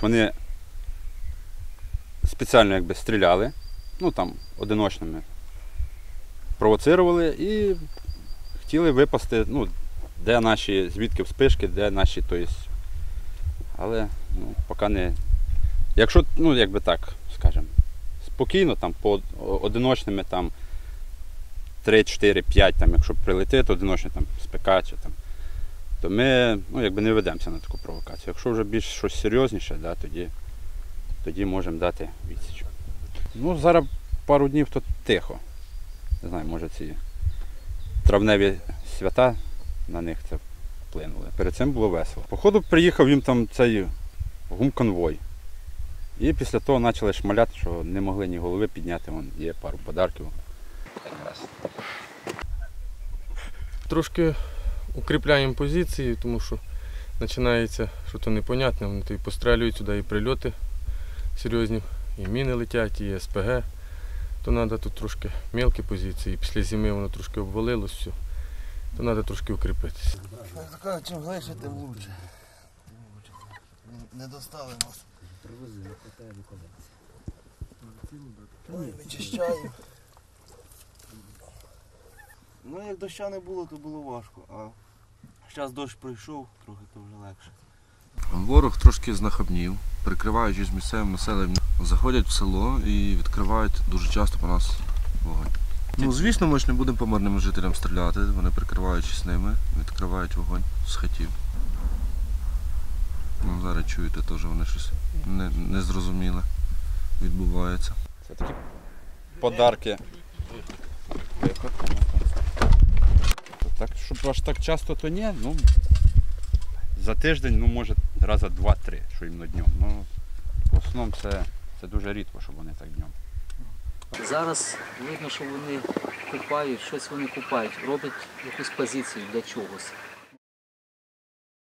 Вони спеціально якби стріляли, ну там одиночними провоцирували і хотіли випасти, ну, де наші, звідки вспишки, де наші, то есть, але ну, поки не. Якщо, ну, якби так, скажемо, спокійно, там, по одиночними там 3, 4, 5, там, якщо прилетить одиночний там, СПК чи там, то ми ну, якби не ведемося на таку провокацію. Якщо вже більш щось серйозніше, да, тоді, тоді можемо дати відсіч. Ну, зараз пару днів то тихо. Не знаю, може ці травневі свята на них це вплинули. Перед цим було весело. Походу приїхав їм там цей гумконвой. І після того почали шмаляти, що не могли ні голови підняти, Вон є пару подарків. Трошки укріпляємо позиції, тому що починається щось непонятне, вони то пострелюють сюди, і прильоти серйозні, і міни летять, і СПГ. То треба тут трошки мелкі позиції. Після зими воно трошки обвалилось все. То треба трошки укріпитися. Чим глибше, тим лучше. Не достали нас. Ой, вичищаємо. Ну, як доща не було, то було важко, а зараз дощ прийшов, трохи то вже легше. Ворог трошки знахабнів, прикриваючись місцевим населенням, заходять в село і відкривають дуже часто по нас вогонь. Ну, звісно, ми ж не будемо по мирним жителям стріляти, вони прикриваючись ними, відкривають вогонь з хатів. Ну, зараз чуєте, теж вони щось не, незрозуміле відбувається. Це такі подарки. Виход. Так, щоб аж так часто, то ні. Ну, за тиждень, ну, може, рази два-три, що іменно днем. Ну, в основному це, це дуже рідко, щоб вони так днем. Зараз видно, що вони купають, щось вони купають, роблять якусь позицію для чогось.